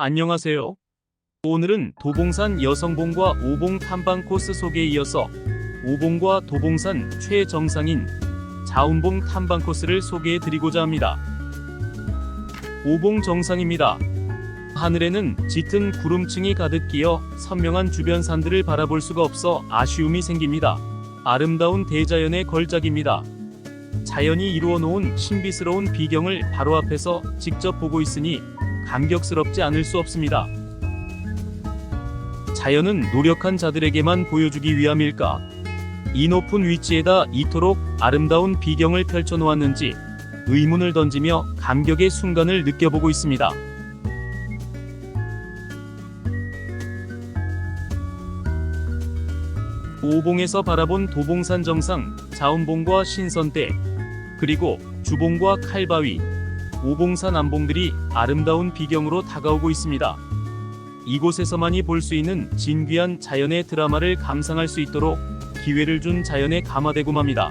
안녕하세요. 오늘은 도봉산 여성봉과 오봉 탐방 코스 소개에 이어서 오봉과 도봉산 최정상인 자운봉 탐방 코스를 소개해 드리고자 합니다. 오봉 정상입니다. 하늘에는 짙은 구름층이 가득 끼어 선명한 주변 산들을 바라볼 수가 없어 아쉬움이 생깁니다. 아름다운 대자연의 걸작입니다. 자연이 이루어 놓은 신비스러운 비경을 바로 앞에서 직접 보고 있으니 감격스럽지 않을 수 없습니다. 자연은 노력한 자들에게만 보여주기 위함일까? 이 높은 위치에다 이토록 아름다운 비경을 펼쳐 놓았는지 의문을 던지며 감격의 순간을 느껴보고 있습니다. 오봉에서 바라본 도봉산 정상, 자운봉과 신선대, 그리고 주봉과 칼바위, 오봉산 암봉들이 아름다운 비경으로 다가오고 있습니다. 이곳에서만이 볼 수 있는 진귀한 자연의 드라마를 감상할 수 있도록 기회를 준 자연의 감화대고맙니다.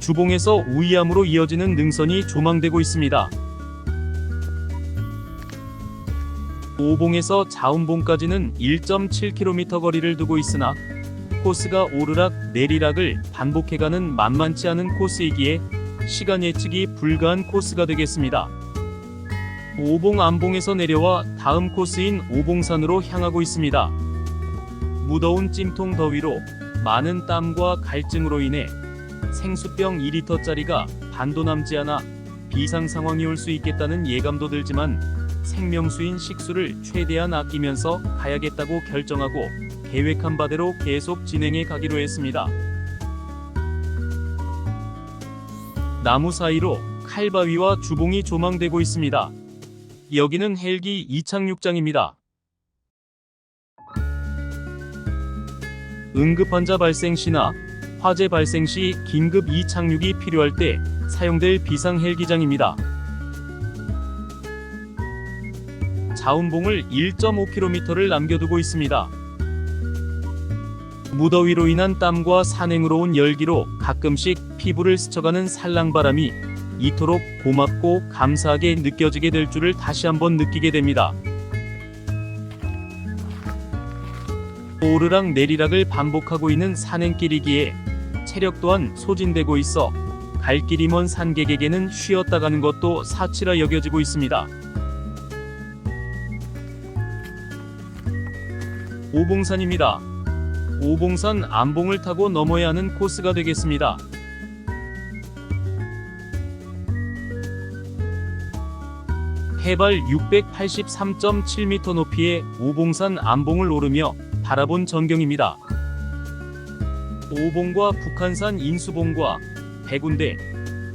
주봉에서 우이암으로 이어지는 능선이 조망되고 있습니다. 오봉에서 자운봉까지는 1.7km 거리를 두고 있으나 코스가 오르락 내리락을 반복해가는 만만치 않은 코스이기에 시간 예측이 불가한 코스가 되겠습니다. 오봉 안봉에서 내려와 다음 코스인 오봉산으로 향하고 있습니다. 무더운 찜통 더위로 많은 땀과 갈증으로 인해 생수병 2리터짜리가 반도 남지 않아 비상 상황이 올 수 있겠다는 예감도 들지만 생명수인 식수를 최대한 아끼면서 가야겠다고 결정하고 계획한 바대로 계속 진행해 가기로 했습니다. 나무 사이로 칼바위와 주봉이 조망되고 있습니다. 여기는 헬기 이착륙장입니다. 응급환자 발생 시나 화재 발생 시 긴급 이착륙이 필요할 때 사용될 비상 헬기장입니다. 자운봉을 1.5km를 남겨두고 있습니다. 무더위로 인한 땀과 산행으로 온 열기로 가끔씩 피부를 스쳐가는 살랑바람이 이토록 고맙고 감사하게 느껴지게 될 줄을 다시 한번 느끼게 됩니다. 오르락 내리락을 반복하고 있는 산행길이기에 체력 또한 소진되고 있어 갈 길이 먼 산객에게는 쉬었다 가는 것도 사치라 여겨지고 있습니다. 오봉산입니다. 오봉산 안봉을 타고 넘어야 하는 코스가 되겠습니다. 해발 683.7m 높이의 오봉산 안봉을 오르며 바라본 전경입니다. 오봉과 북한산 인수봉과 백운대,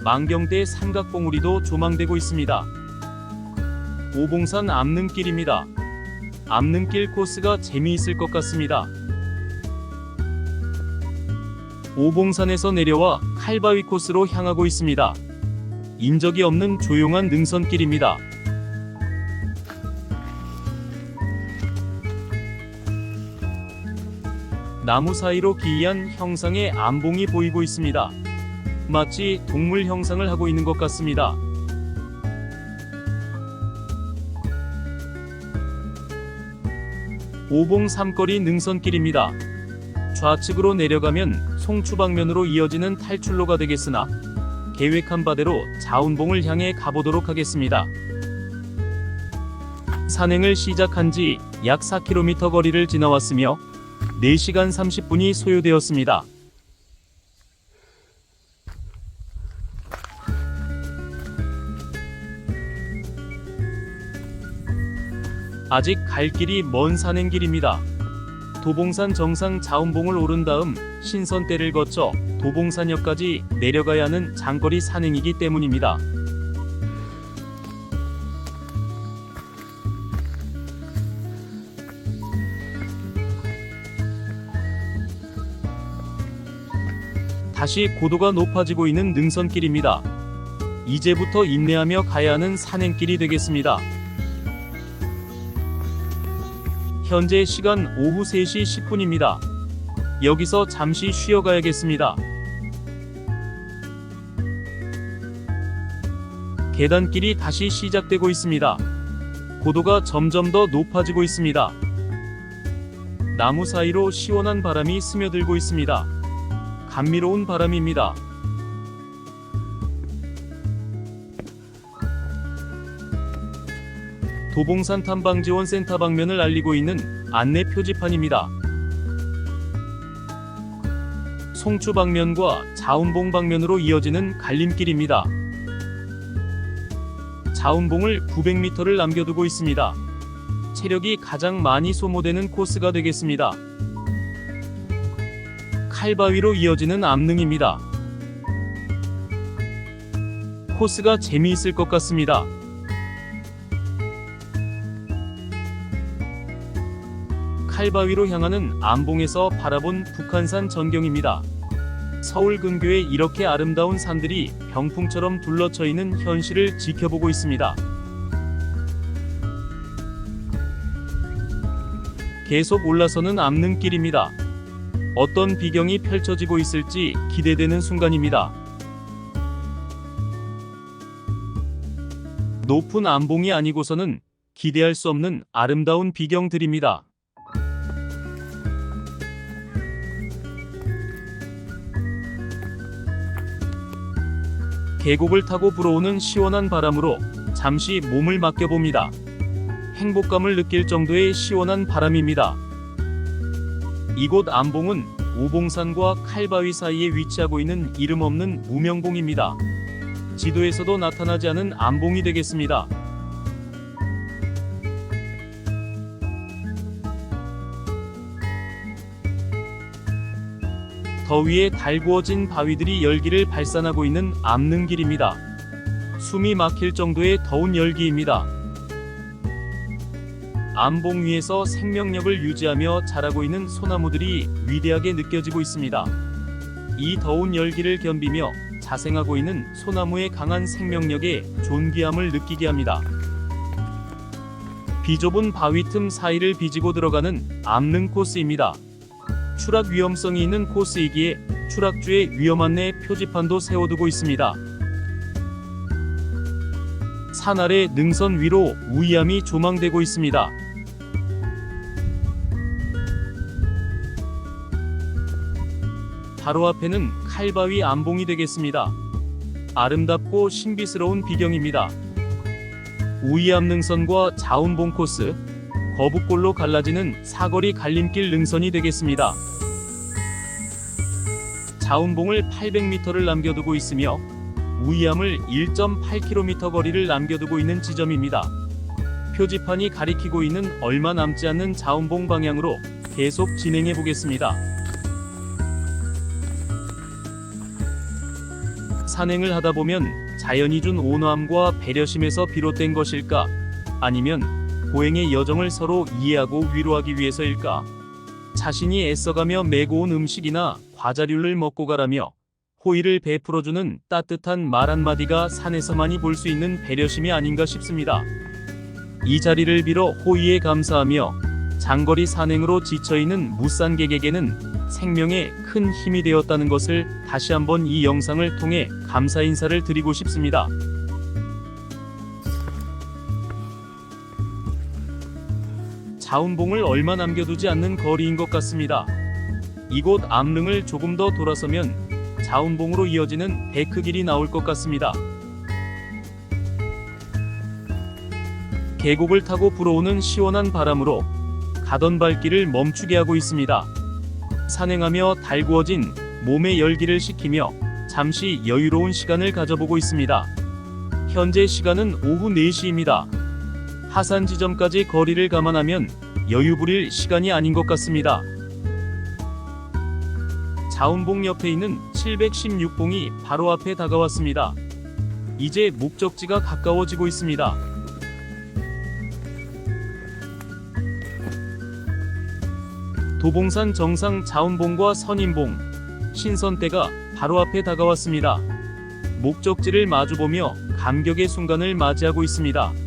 망경대 삼각봉우리도 조망되고 있습니다. 오봉산 암릉길입니다. 암릉길 코스가 재미있을 것 같습니다. 오봉산에서 내려와 칼바위 코스로 향하고 있습니다. 인적이 없는 조용한 능선길입니다. 나무 사이로 기이한 형상의 암봉이 보이고 있습니다. 마치 동물 형상을 하고 있는 것 같습니다. 오봉 삼거리 능선길입니다. 좌측으로 내려가면 송추방면으로 이어지는 탈출로가 되겠으나 계획한 바대로 자운봉을 향해 가보도록 하겠습니다. 산행을 시작한 지 약 4km 거리를 지나왔으며 4시간 30분이 소요되었습니다. 아직 갈 길이 먼 산행길입니다. 도봉산 정상 자운봉을 오른 다음 신선대를 거쳐 도봉산역까지 내려가야 하는 장거리 산행이기 때문입니다. 다시 고도가 높아지고 있는 능선길입니다. 이제부터 인내하며 가야 하는 산행길이 되겠습니다. 현재 시간 오후 3시 10분입니다. 여기서 잠시 쉬어가야겠습니다. 계단길이 다시 시작되고 있습니다. 고도가 점점 더 높아지고 있습니다. 나무 사이로 시원한 바람이 스며들고 있습니다. 감미로운 바람입니다. 도봉산 탐방지원 센터 방면을 알리고 있는 안내 표지판입니다. 송추 방면과 자운봉 방면으로 이어지는 갈림길입니다. 자운봉을 900m를 남겨두고 있습니다. 체력이 가장 많이 소모되는 코스가 되겠습니다. 칼바위로 이어지는 암릉입니다. 코스가 재미있을 것 같습니다. 칼바위로 향하는 암봉에서 바라본 북한산 전경입니다. 서울 근교에 이렇게 아름다운 산들이 병풍처럼 둘러쳐 있는 현실을 지켜보고 있습니다. 계속 올라서는 암릉길입니다. 어떤 비경이 펼쳐지고 있을지 기대되는 순간입니다. 높은 암봉이 아니고서는 기대할 수 없는 아름다운 비경들입니다. 계곡을 타고 불어오는 시원한 바람으로 잠시 몸을 맡겨봅니다. 행복감을 느낄 정도의 시원한 바람입니다. 이곳 암봉은 오봉산과 칼바위 사이에 위치하고 있는 이름 없는 무명봉입니다. 지도에서도 나타나지 않은 암봉이 되겠습니다. 더위에 달구어진 바위들이 열기를 발산하고 있는 암릉길입니다. 숨이 막힐 정도의 더운 열기입니다. 암봉 위에서 생명력을 유지하며 자라고 있는 소나무들이 위대하게 느껴지고 있습니다. 이 더운 열기를 견비며 자생하고 있는 소나무의 강한 생명력에 존귀함을 느끼게 합니다. 비좁은 바위 틈 사이를 비지고 들어가는 암릉 코스입니다. 추락 위험성이 있는 코스이기에 추락주의 위험 안내 표지판도 세워두고 있습니다. 산 아래 능선 위로 우이암이 조망되고 있습니다. 바로 앞에는 칼바위 암봉이 되겠습니다. 아름답고 신비스러운 비경입니다. 우이암 능선과 자운봉 코스, 거북골로 갈라지는 사거리 갈림길 능선이 되겠습니다. 자운봉을 800m를 남겨두고 있으며 우이암을 1.8km 거리를 남겨두고 있는 지점입니다. 표지판이 가리키고 있는 얼마 남지 않는 자운봉 방향으로 계속 진행해 보겠습니다. 산행을 하다 보면 자연이 준 온화함과 배려심에서 비롯된 것일까? 아니면 고행의 여정을 서로 이해하고 위로하기 위해서일까? 자신이 애써가며 메고 온 음식이나 과자류를 먹고 가라며 호의를 베풀어주는 따뜻한 말 한마디가 산에서만이 볼 수 있는 배려심이 아닌가 싶습니다. 이 자리를 빌어 호의에 감사하며 장거리 산행으로 지쳐있는 무산객에게는 생명에 큰 힘이 되었다는 것을 다시 한번 이 영상을 통해 감사 인사를 드리고 싶습니다. 자운봉을 얼마 남겨두지 않는 거리인 것 같습니다. 이곳 암릉을 조금 더 돌아서면 자운봉으로 이어지는 데크길이 나올 것 같습니다. 계곡을 타고 불어오는 시원한 바람으로 가던 발길을 멈추게 하고 있습니다. 산행하며 달구어진 몸의 열기를 식히며 잠시 여유로운 시간을 가져보고 있습니다. 현재 시간은 오후 4시입니다. 하산 지점까지 거리를 감안하면 여유 부릴 시간이 아닌 것 같습니다. 자운봉 옆에 있는 716봉이 바로 앞에 다가왔습니다. 이제 목적지가 가까워지고 있습니다. 도봉산 정상 자운봉과 선인봉, 신선대가 바로 앞에 다가왔습니다. 목적지를 마주보며 감격의 순간을 맞이하고 있습니다.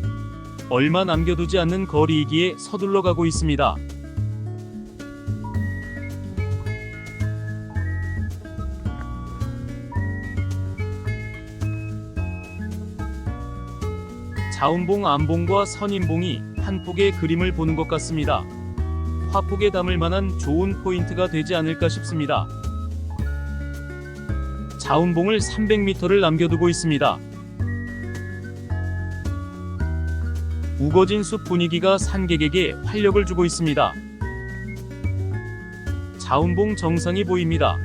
얼마 남겨두지 않는 거리이기에 서둘러 가고 있습니다. 자운봉 암봉과 선인봉이 한 폭의 그림을 보는 것 같습니다. 화폭에 담을 만한 좋은 포인트가 되지 않을까 싶습니다. 자운봉을 300m를 남겨두고 있습니다. 우거진 숲 분위기가 산객에게 활력을 주고 있습니다. 자운봉 정상이 보입니다.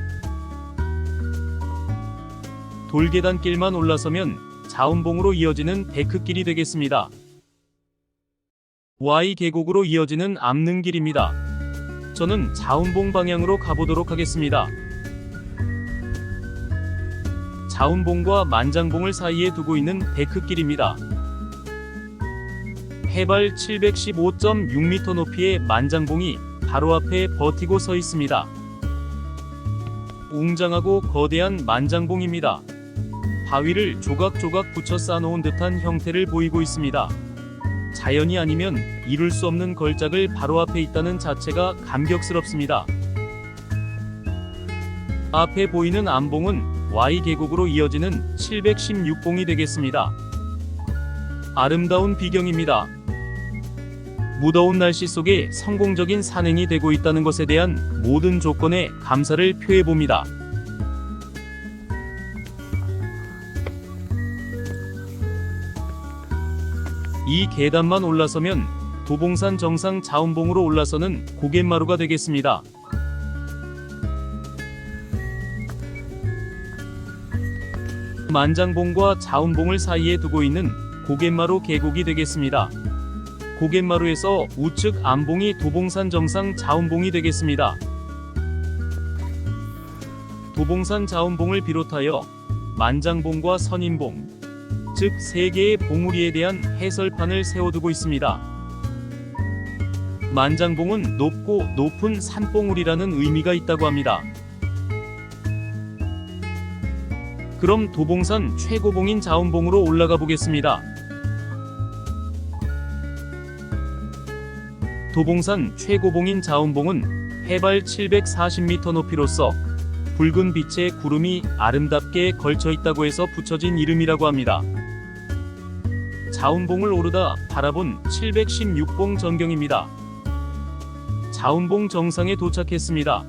돌계단길만 올라서면 자운봉으로 이어지는 데크길이 되겠습니다. Y 계곡으로 이어지는 암릉길입니다. 저는 자운봉 방향으로 가보도록 하겠습니다. 자운봉과 만장봉을 사이에 두고 있는 데크길입니다. 해발 715.6m 높이의 만장봉이 바로 앞에 버티고 서 있습니다. 웅장하고 거대한 만장봉입니다. 바위를 조각조각 붙여 쌓아놓은 듯한 형태를 보이고 있습니다. 자연이 아니면 이룰 수 없는 걸작을 바로 앞에 있다는 자체가 감격스럽습니다. 앞에 보이는 암봉은 Y 계곡으로 이어지는 716봉이 되겠습니다. 아름다운 비경입니다. 무더운 날씨 속에 성공적인 산행이 되고 있다는 것에 대한 모든 조건에 감사를 표해 봅니다. 이 계단만 올라서면 도봉산 정상 자운봉으로 올라서는 고갯마루가 되겠습니다. 만장봉과 자운봉을 사이에 두고 있는 고갯마루 계곡이 되겠습니다. 고갯마루에서 우측 안봉이 도봉산 정상 자운봉이 되겠습니다. 도봉산 자운봉을 비롯하여 만장봉과 선인봉, 즉 세 개의 봉우리에 대한 해설판을 세워두고 있습니다. 만장봉은 높고 높은 산봉우리라는 의미가 있다고 합니다. 그럼 도봉산 최고봉인 자운봉으로 올라가 보겠습니다. 도봉산 최고봉인 자운봉은 해발 740m 높이로서 붉은 빛의 구름이 아름답게 걸쳐 있다고 해서 붙여진 이름이라고 합니다. 자운봉을 오르다 바라본 716봉 전경입니다. 자운봉 정상에 도착했습니다.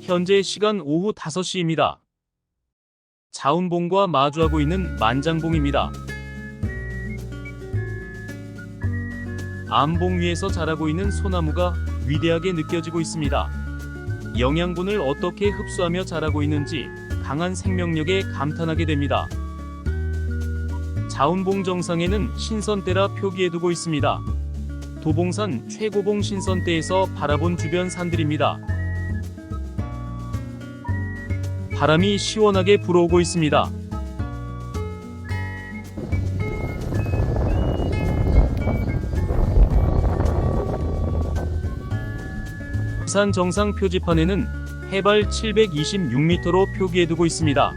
현재 시간 오후 5시입니다. 자운봉과 마주하고 있는 만장봉입니다. 암봉 위에서 자라고 있는 소나무가 위대하게 느껴지고 있습니다. 영양분을 어떻게 흡수하며 자라고 있는지 강한 생명력에 감탄하게 됩니다. 자운봉 정상에는 신선대라 표기해두고 있습니다. 도봉산 최고봉 신선대에서 바라본 주변 산들입니다. 바람이 시원하게 불어오고 있습니다. 산 정상 표지판에는 해발 726m로 표기해두고 있습니다.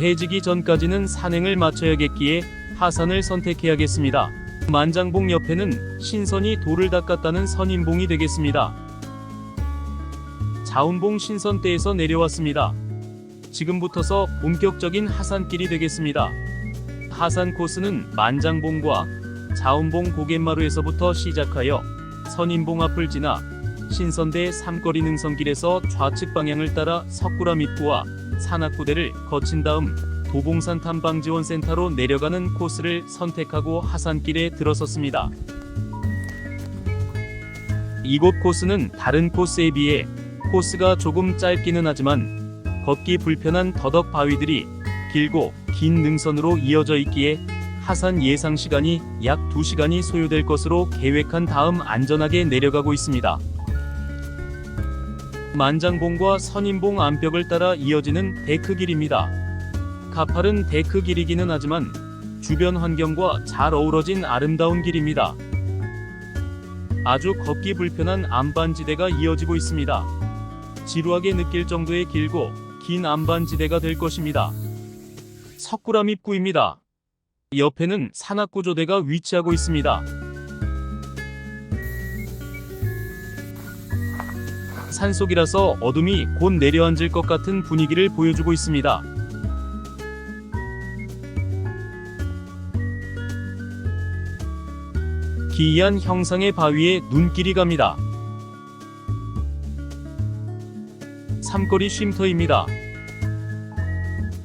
해지기 전까지는 산행을 마쳐야겠기에 하산을 선택해야겠습니다. 만장봉 옆에는 신선이 돌을 닦았다는 선인봉이 되겠습니다. 자운봉 신선대에서 내려왔습니다. 지금부터서 본격적인 하산길이 되겠습니다. 하산 코스는 만장봉과 자운봉 고갯마루에서부터 시작하여 선인봉 앞을 지나 신선대 삼거리 능선길에서 좌측 방향을 따라 석구람 입구와 산악구대를 거친 다음 도봉산 탐방지원센터로 내려가는 코스를 선택하고 하산길에 들어섰습니다. 이곳 코스는 다른 코스에 비해 코스가 조금 짧기는 하지만 걷기 불편한 더덕 바위들이 길고 긴 능선으로 이어져 있기에 하산 예상 시간이 약 2시간이 소요될 것으로 계획한 다음 안전하게 내려가고 있습니다. 만장봉과 선인봉 암벽을 따라 이어지는 데크 길입니다. 가파른 데크 길이기는 하지만 주변 환경과 잘 어우러진 아름다운 길입니다. 아주 걷기 불편한 안반지대가 이어지고 있습니다. 지루하게 느낄 정도의 길고 긴 안반지대가 될 것입니다. 석굴암 입구입니다. 옆에는 산악구조대가 위치하고 있습니다. 산속이라서 어둠이 곧 내려앉을 것 같은 분위기를 보여주고 있습니다. 기이한 형상의 바위에 눈길이 갑니다. 삼거리 쉼터입니다.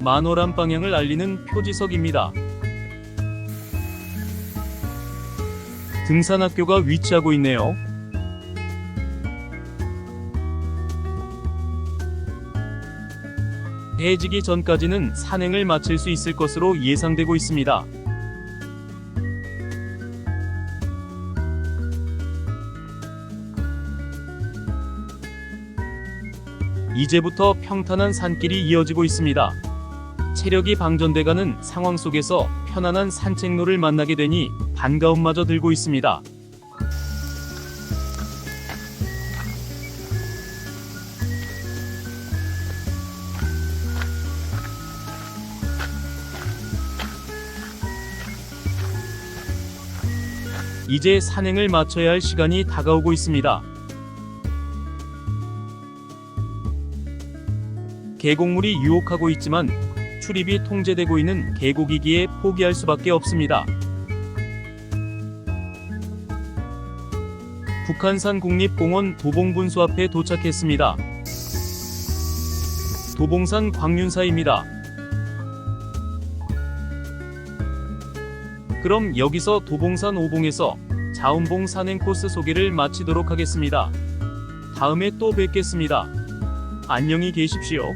만월암 방향을 알리는 표지석입니다. 등산학교가 위치하고 있네요. 해지기 전까지는 산행을 마칠 수 있을 것으로 예상되고 있습니다. 이제부터 평탄한 산길이 이어지고 있습니다. 체력이 방전돼가는 상황 속에서 편안한 산책로를 만나게 되니 반가움마저 들고 있습니다. 이제 산행을 마쳐야 할 시간이 다가오고 있습니다. 계곡물이 유혹하고 있지만 출입이 통제되고 있는 계곡이기에 포기할 수밖에 없습니다. 북한산 국립공원 도봉분수 앞에 도착했습니다. 도봉산 광륜사입니다. 그럼 여기서 도봉산 오봉에서 자운봉 산행 코스 소개를 마치도록 하겠습니다. 다음에 또 뵙겠습니다. 안녕히 계십시오.